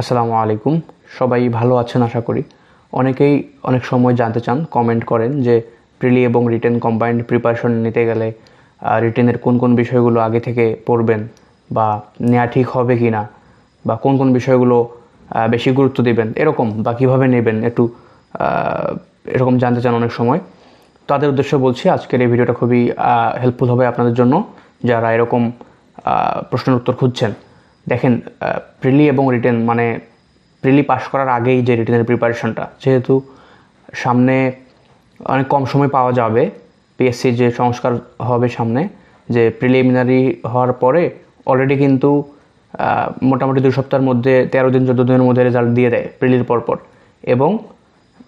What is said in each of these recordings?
আসসালামু আলাইকুম। সবাই ভালো আছেন আশা করি। অনেকেই অনেক সময় জানতে চান কমেন্ট করেন যে প্রিলি এবং রিটেন কম্বাইন্ড প্রিপারেশন নিতে গেলে রিটেনের কোন কোন বিষয়গুলো আগে থেকে পড়বেন বা নেওয়া ঠিক হবে কি না বা কোন কোন বিষয়গুলো বেশি গুরুত্ব দেবেন, এরকম বা কীভাবে নেবেন একটু এরকম জানতে চান অনেক সময়। তাদের উদ্দেশ্য বলছি, আজকের এই ভিডিওটা খুবই হেল্পফুল হবে আপনাদের জন্য যারা এরকম প্রশ্নের উত্তর খুঁজছেন। দেখেন প্রিলি এবং রিটেন মানে প্রিলি পাশ করার আগেই যে রিটেনের প্রিপারেশনটা যেহেতু সামনে অনেক কম সময় পাওয়া যাবে পিএসসি যে সংস্কার হবে সামনে, যে প্রিলিমিনারি হওয়ার পরে অলরেডি কিন্তু মোটামুটি দুই সপ্তাহের মধ্যে, তেরো দিন, চোদ্দ দিনের মধ্যে রেজাল্ট দিয়ে দেয় প্রিলির পরপর। এবং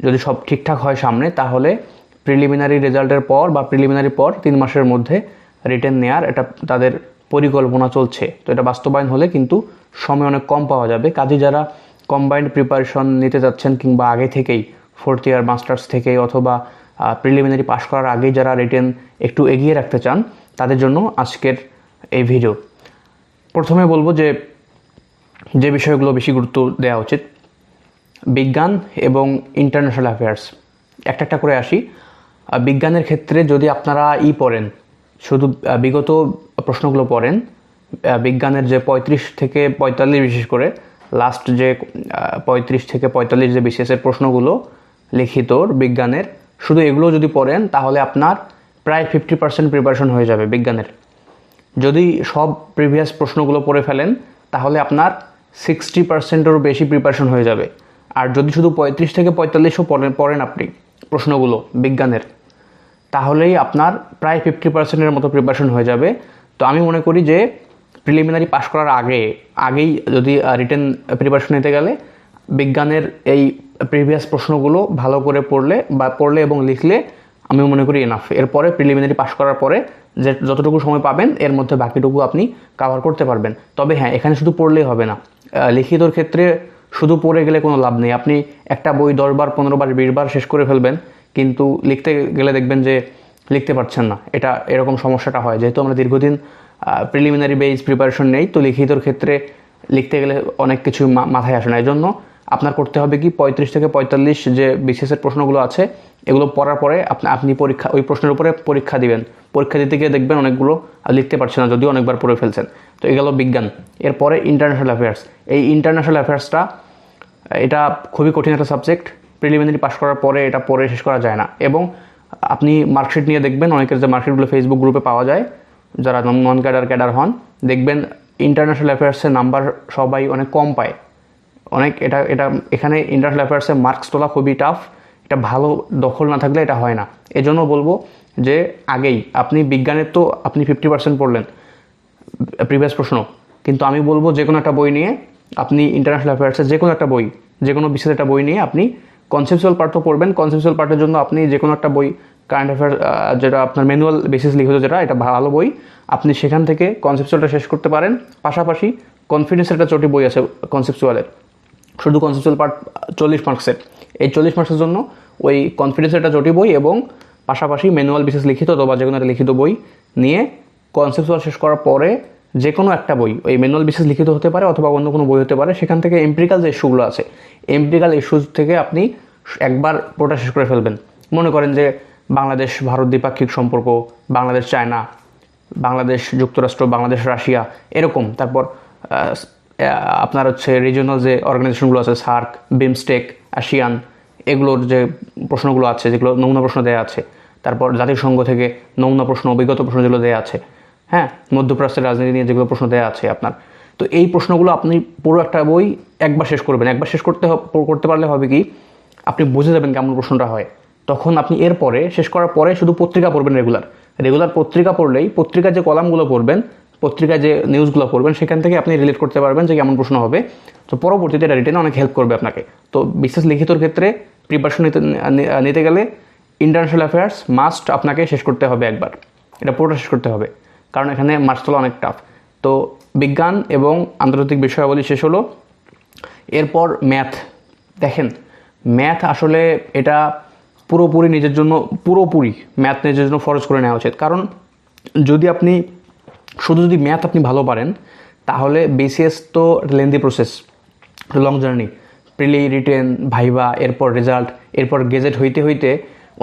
যদি সব ঠিকঠাক হয় সামনে, তাহলে প্রিলিমিনারি রেজাল্টের পর বা প্রিলিমিনারি পর তিন মাসের মধ্যে রিটার্ন নেয়ার এটা তাদের পরিকল্পনা চলছে। তো এটা বাস্তবায়ন হলে কিন্তু সময় অনেক কম পাওয়া যাবে। কাজে যারা কম্বাইন্ড প্রিপারেশন নিতে যাচ্ছেন কিংবা আগে থেকেই ফোর্থ ইয়ার মাস্টার্স থেকেই অথবা প্রিলিমিনারি পাশ করার আগেই যারা রিটেন একটু এগিয়ে রাখতে চান, তাদের জন্য আজকের এই ভিডিও প্রথমে বলব যে যে বিষয়গুলো বেশি গুরুত্ব দেওয়া উচিত, বিজ্ঞান এবং ইন্টারন্যাশনাল অ্যাফেয়ার্স একটা একটা করে আসি। বিজ্ঞানের ক্ষেত্রে যদি আপনারা ই পড়েন শুধু বিগত প্রশ্নগুলো পড়েন বিজ্ঞানের যে পঁয়ত্রিশ থেকে পঁয়তাল্লিশ বিশেষ করে লাস্ট যে পঁয়ত্রিশ থেকে পঁয়তাল্লিশ যে বিশেষের প্রশ্নগুলো লিখিত বিজ্ঞানের, শুধু এগুলো যদি পড়েন, তাহলে আপনার প্রায় ফিফটি পার্সেন্ট প্রিপারেশন হয়ে যাবে বিজ্ঞানের। যদি সব প্রিভিয়াস প্রশ্নগুলো পড়ে ফেলেন, তাহলে আপনার সিক্সটি পার্সেন্টেরও বেশি প্রিপারেশন হয়ে যাবে। আর যদি শুধু পঁয়ত্রিশ থেকে পঁয়তাল্লিশও পড়েন পড়েন আপনি প্রশ্নগুলো বিজ্ঞানের তাহলেই আপনার প্রায় ফিফটি পার্সেন্টের মতো প্রিপারেশন হয়ে যাবে। তো আমি মনে করি যে প্রিলিমিনারি পাশ করার আগে, আগেই যদি রিটেন প্রিপারেশন নিতে গেলে বিজ্ঞানের এই প্রিভিয়াস প্রশ্নগুলো ভালো করে পড়লে বা পড়লে এবং লিখলে আমি মনে করি এনাফ এরপরে প্রিলিমিনারি পাশ করার পরে যে যতটুকু সময় পাবেন, এর মধ্যে বাকিটুকু আপনি কাভার করতে পারবেন। তবে হ্যাঁ এখানে শুধু পড়লেই হবে না। লিখিতর ক্ষেত্রে শুধু পড়ে গেলে কোনো লাভ নেই। আপনি একটা বই দশবার পনেরোবার বিশবার শেষ করে ফেলবেন। কিন্তু লিখতে গেলে দেখবেন যে লিখতে পারছেন না। এটা এরকম সমস্যাটা হয়। যেহেতু আমরা দীর্ঘদিন প্রিলিমিনারি বেস প্রিপারেশন নেই, তো লিখিতর ক্ষেত্রে লিখতে গেলে অনেক কিছু মাথায় আসে না। এই জন্য আপনার করতে হবে কি, পঁয়ত্রিশ থেকে পঁয়তাল্লিশ যে বিশেষের প্রশ্নগুলো আছে, এগুলো পড়ার পরে আপনি আপনি পরীক্ষা, ওই প্রশ্নের উপরে পরীক্ষা দিবেন। পরীক্ষা দিতে গিয়ে দেখবেন অনেকগুলো লিখতে পারছেন না, যদিও অনেকবার পড়ে ফেলছেন। তো এগুলো বিজ্ঞান। এরপরে ইন্টারন্যাশনাল অ্যাফেয়ার্স এই ইন্টারন্যাশনাল অ্যাফেয়ার্সটা এটা খুবই কঠিন একটা সাবজেক্ট প্রিলিমিনারি পাস করার পরে এটা পড়ে শেষ করা যায় না। এবং আপনি মার্কশিট নিয়ে দেখবেন, অনেকের যে মার্কশিটগুলো ফেসবুক গ্রুপে পাওয়া যায়, যারা নন ক্যাডার ক্যাডার হন, দেখবেন ইন্টারন্যাশনাল অ্যাফেয়ার্সের নাম্বার সবাই অনেক কম পায়। অনেক এটা এটা, এখানে ইন্টারন্যাশনাল অ্যাফেয়ার্সে মার্কস তোলা খুবই টাফ এটা ভালো দখল না থাকলে এটা হয় না। এজন্য বলব যে আগেই, আপনি বিজ্ঞানের তো আপনি ফিফটি পার্সেন্ট পড়লেন প্রিভিয়াস প্রশ্ন। কিন্তু আমি বলব যে কোনো একটা বই নিয়ে আপনি ইন্টারন্যাশনাল অ্যাফেয়ার্সের যে কোনো একটা বই, যে কোনো বিশেষ একটা বই নিয়ে আপনি কনসেপচুয়াল পার্ট তো পড়বেন কনসেপচুয়াল পার্টের জন্য আপনি যে কোনো একটা বই কারেন্ট অ্যাফেয়ার্স যেটা আপনার ম্যানুয়াল বেসিস লিখিত যেটা, এটা ভালো বই। আপনি সেখান থেকে কনসেপচুয়ালটা শেষ করতে পারেন। পাশাপাশি কনফিডেন্সের একটা চটি বই আছে কনসেপচুয়ালের শুধু কনসেপচুয়াল পার্ট চল্লিশ মার্কসের এই চল্লিশ মার্কসের জন্য ওই কনফিডেন্সের একটা জটি বই এবং পাশাপাশি ম্যানুয়াল বিশেষ লিখিত অথবা যে কোনো একটা লিখিত বই নিয়ে কনসেপচুয়াল শেষ করার পরে যে কোনো একটা বই ওই ম্যানুয়াল বিশেষ লিখিত হতে পারে অথবা অন্য কোনো বই হতে পারে, সেখান থেকে এমপ্রিক্যাল যে ইস্যুগুলো আছে এমপ্রিক্যাল ইস্যুজ থেকে আপনি একবার পুরোটা শেষ করে ফেলবেন। মনে করেন যে বাংলাদেশ, ভারত দ্বিপাক্ষিক সম্পর্ক, বাংলাদেশ চায়না, বাংলাদেশ যুক্তরাষ্ট্র, বাংলাদেশ রাশিয়া, এরকম। তারপর আপনার হচ্ছে রিজিওনাল যে অর্গানাইজেশনগুলো আছে, সার্ক, বিমস্টেক, আসিয়ান, এগুলোর যে প্রশ্নগুলো আছে, যেগুলো নমুনা প্রশ্ন দেওয়া আছে, তারপর জাতিসংঘ থেকে নমুনা প্রশ্ন, অভিজ্ঞতা প্রশ্ন যেগুলো দেওয়া আছে হ্যাঁ মধ্যপ্রাচ্যের রাজনীতি নিয়ে যেগুলো প্রশ্ন দেওয়া আছে আপনার। তো এই প্রশ্নগুলো আপনি পুরো একটা বই একবার শেষ করবেন। একবার শেষ করতে করতে পারলে হবে কি, আপনি বুঝে যাবেন কেমন প্রশ্নটা হয়। তখন আপনি এরপরে শেষ করার পরে শুধু পত্রিকা পড়বেন রেগুলার। রেগুলার পত্রিকা পড়লেই পত্রিকার যে কলামগুলো পড়বেন পত্রিকায় যে নিউজগুলো পড়বেন, সেখান থেকে আপনি রিলেট করতে পারবেন যে কেমন প্রশ্ন হবে। তো পরবর্তীতে এটা রিটেনে অনেক হেল্প করবে আপনাকে। তো বিশেষ লিখিতর ক্ষেত্রে প্রিপারেশন নিতে নিতে গেলে ইন্টারন্যাশনাল অ্যাফেয়ার্স মাস্ট আপনাকে শেষ করতে হবে একবার। এটা পুরোটা শেষ করতে হবে। কারণ এখানে মার্কস অনেক টাফ তো বিজ্ঞান এবং আন্তর্জাতিক বিষয়াবলী শেষ হলো। এরপর ম্যাথ দেখেন ম্যাথ আসলে এটা পুরোপুরি নিজের জন্য, পুরোপুরি ম্যাথ নিজের জন্য ফরজ করে নেওয়া উচিত। কারণ যদি আপনি, শুধু যদি ম্যাথ আপনি ভালো পারেন, তাহলে বিসিএস তো lengthy process long journey prelim written viva, এরপর রেজাল্ট এরপর গেজেট হইতে হইতে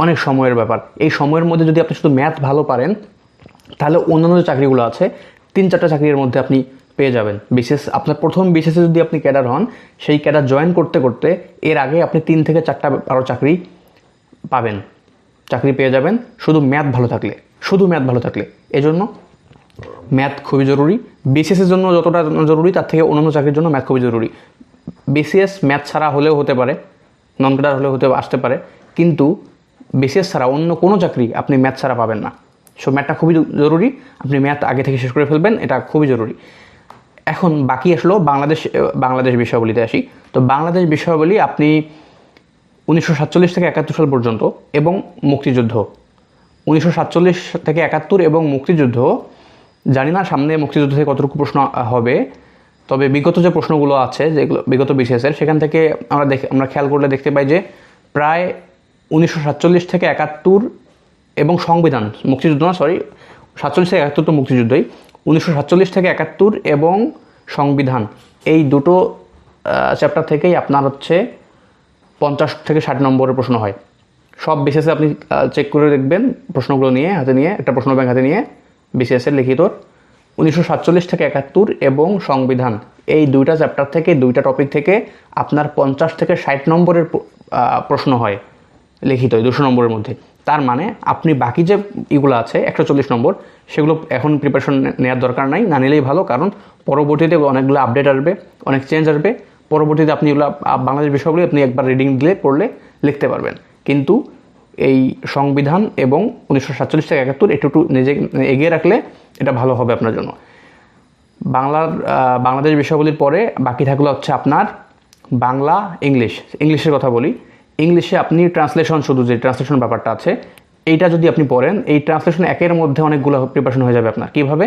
অনেক সময়ের ব্যাপার। এই সময়ের মধ্যে যদি আপনি শুধু ম্যাথ ভালো পারেন তাহলে অন্যান্য যে চাকরিগুলো আছে, তিন চারটা চাকরির মধ্যে আপনি পেয়ে যাবেন। বিশেষ আপনার প্রথম বিশেষে যদি আপনি ক্যাডার হন, সেই ক্যাডার জয়েন করতে করতে এর আগে আপনি তিন থেকে চারটা আরও চাকরি পাবেন। চাকরি পেয়ে যাবেন, শুধু ম্যাথ ভালো থাকলে, শুধু ম্যাথ ভালো থাকলে। এজন্য ম্যাথ খুবই জরুরি। বিসিএসের জন্য যতটা জরুরি, তার থেকে অন্যান্য চাকরির জন্য ম্যাথ খুবই জরুরি। বিসিএস ম্যাথ ছাড়া হলেও হতে পারে নন ক্যাডার হলেও হতে, আসতে পারে। কিন্তু বিসিএস ছাড়া অন্য কোনো চাকরি আপনি ম্যাথ ছাড়া পাবেন না। সো ম্যাথটা খুবই জরুরি। আপনি ম্যাথ আগে থেকে শেষ করে ফেলবেন, এটা খুবই জরুরি। এখন বাকি আসলো বাংলাদেশ বাংলাদেশ বিষয়াবলিতে আসি। তো বাংলাদেশ বিষয়াবলী আপনি উনিশশো সাতচল্লিশ থেকে একাত্তর সাল পর্যন্ত এবং মুক্তিযুদ্ধ। উনিশশো সাতচল্লিশ থেকে একাত্তর এবং মুক্তিযুদ্ধ, জানি না সামনে মুক্তিযুদ্ধ থেকে কতটুকু প্রশ্ন হবে। তবে বিগত যে প্রশ্নগুলো আছে, যেগুলো, বিগত বিসিএসের সেখান থেকে আমরা দেখে, আমরা খেয়াল করলে দেখতে পাই যে প্রায় উনিশশো সাতচল্লিশ থেকে একাত্তর এবং সংবিধান, মুক্তিযুদ্ধ না সরি সাতচল্লিশ থেকে একাত্তর তো মুক্তিযুদ্ধই, উনিশশো সাতচল্লিশ থেকে একাত্তর এবং সংবিধান, এই দুটো চ্যাপ্টার থেকেই আপনার হচ্ছে পঞ্চাশ থেকে ষাট নম্বরের প্রশ্ন হয়। সব বিশেষে আপনি চেক করে দেখবেন প্রশ্নগুলো নিয়ে, হাতে নিয়ে, একটা প্রশ্ন ব্যাংক হাতে নিয়ে বিসিএসের লিখিত। উনিশশো সাতচল্লিশ থেকে একাত্তর এবং সংবিধান, এই দুইটা চ্যাপ্টার থেকে, দুইটা টপিক থেকে আপনার পঞ্চাশ থেকে ষাট নম্বরের প্রশ্ন হয় লিখিত দুশো নম্বরের মধ্যে। তার মানে আপনি বাকি যে ইগুলো আছে, একশো চল্লিশ নম্বর, সেগুলো এখন প্রিপারেশন নেওয়ার দরকার নাই। না নিলেই ভালো, কারণ পরবর্তীতে অনেকগুলো আপডেট আসবে, অনেক চেঞ্জ আসবে। পরবর্তীতে আপনি এগুলো বাংলাদেশ বিষয়গুলি আপনি একবার রিডিং দিলে পড়লে লিখতে পারবেন। কিন্তু এই সংবিধান এবং উনিশশো সাতচল্লিশ থেকে একাত্তর একটু একটু নিজে এগিয়ে রাখলে এটা ভালো হবে আপনার জন্য। বাংলার বাংলাদেশ বিষয়গুলির পরে বাকি থাকল হচ্ছে আপনার বাংলা, ইংলিশ। ইংলিশের কথা বলি। ইংলিশে আপনি ট্রান্সলেশন শুধু যে ট্রান্সলেশন ব্যাপারটা আছে, এইটা যদি আপনি পড়েন, এই ট্রান্সলেশন একের মধ্যে অনেকগুলো প্রিপারেশন হয়ে যাবে আপনার। কীভাবে?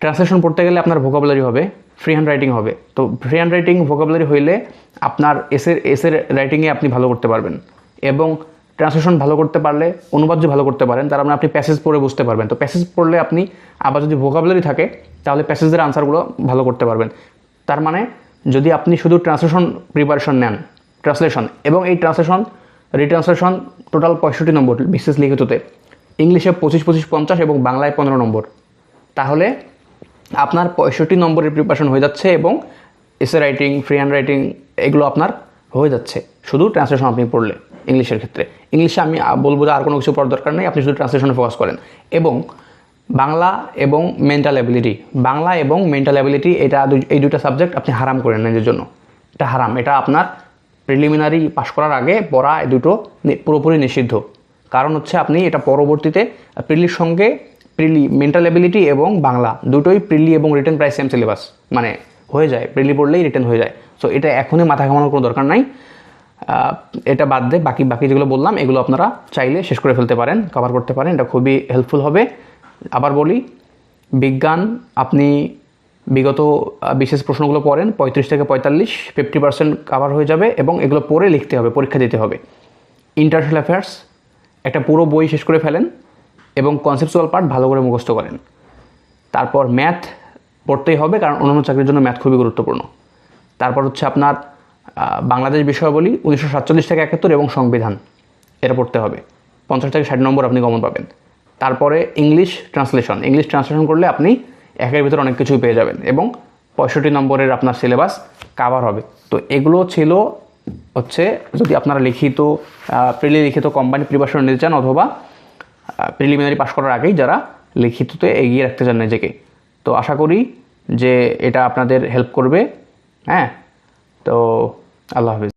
ট্রান্সলেশন পড়তে গেলে আপনার ভোকাবুলারি হবে ফ্রি হ্যান্ড রাইটিং হবে। তো ফ্রি হ্যান্ড রাইটিং ভোকাবুলারি হইলে আপনার এসের এসের রাইটিংয়ে আপনি ভালো করতে পারবেন। এবং ট্রান্সলেশন ভালো করতে পারলে, অনুবাদ যদি ভালো করতে পারেন, তার মানে আপনি প্যাসেজ পড়ে বুঝতে পারবেন। তো প্যাসেজ পড়লে আপনি আবার যদি ভোকাবুলারি থাকে, তাহলে প্যাসেজের আনসারগুলো ভালো করতে পারবেন। তার মানে যদি আপনি শুধু ট্রান্সলেশন প্রিপারেশন নেন ট্রান্সলেশন এবং এই ট্রান্সলেশন, রিট্রান্সলেশন টোটাল পঁয়ষট্টি নম্বর বিশেষ লিখিততে। ইংলিশে পঁচিশ পঁচিশ, পঞ্চাশ এবং বাংলায় পনেরো নম্বর। তাহলে আপনার পঁয়ষট্টি নম্বরের প্রিপারেশন হয়ে যাচ্ছে এবং essay writing free hand writing এগুলো আপনার হয়ে যাচ্ছে। শুধু ট্রান্সলেশন আপনি পড়লে ইংলিশের ক্ষেত্রে। ইংলিশে আমি বলব যে আর কোনো কিছু পড়ার দরকার নেই, আপনি শুধু ট্রান্সলেশনে ফোকাস করেন। এবং বাংলা এবং মেন্টাল অ্যাবিলিটি বাংলা এবং মেন্টাল অ্যাবিলিটি এটা এই দুইটা সাবজেক্ট আপনি হারাম করেন নিজের জন্য। এটা হারাম, এটা আপনার প্রিলিমিনারি পাশ করার আগে পড়া দুটো পুরোপুরি নিষিদ্ধ। কারণ হচ্ছে আপনি এটা পরবর্তীতে প্রিলির সঙ্গে প্রিলি মেন্টাল অ্যাবিলিটি এবং বাংলা দুটোই প্রিলি এবং রিটার্ন প্রায় সেম সিলেবাস মানে হয়ে যায়। প্রিলি পড়লেই রিটার্ন হয়ে যায়। সো এটা এখনই মাথা ঘামানোর কোনো দরকার নাই। এটা বাদ দিয়ে বাকি বাকি যেগুলো বললাম, এগুলো আপনারা চাইলে শেষ করে ফেলতে পারেন কভার করতে পারেন, এটা খুবই হেল্পফুল হবে। আবার বলি, বিজ্ঞান আপনি বিগত বিশেষ প্রশ্নগুলো পড়েন, পঁয়ত্রিশ থেকে পঁয়তাল্লিশ ফিফটি পার্সেন্ট কাভার হয়ে যাবে এবং এগুলো পড়ে লিখতে হবে, পরীক্ষা দিতে হবে। ইন্টারন্যাশনাল অ্যাফেয়ার্স একটা পুরো বই শেষ করে ফেলেন এবং কনসেপচুয়াল পার্ট ভালো করে মুখস্থ করেন। তারপর ম্যাথ পড়তেই হবে, কারণ অন্যান্য চাকরির জন্য ম্যাথ খুবই গুরুত্বপূর্ণ। তারপর হচ্ছে আপনার বাংলাদেশ বিষয়াবলী উনিশশো সাতচল্লিশ থেকে একাত্তর এবং সংবিধান, এটা পড়তে হবে। পঞ্চাশ থেকে ষাট নম্বর আপনি গমন পাবেন। তারপরে ইংলিশ ট্রান্সলেশন ইংলিশ ট্রান্সলেশন করলে আপনি একের ভিতর অনেক কিছুই পেয়ে যাবেন এবং পঁয়ষট্টি নম্বরের আপনার সিলেবাস কাভার হবে। তো এগুলো ছিল হচ্ছে যদি আপনারা লিখিত প্রিলি লিখিত কম্বাইন্ড প্রিপারেশন নিতে চান অথবা প্রিলিমিনারি পাশ করার আগেই যারা লিখিততে এগিয়ে রাখতে চান নিজেকে। তো আশা করি যে এটা আপনাদের হেল্প করবে। হ্যাঁ? তো আল্লাহ হাফিজ।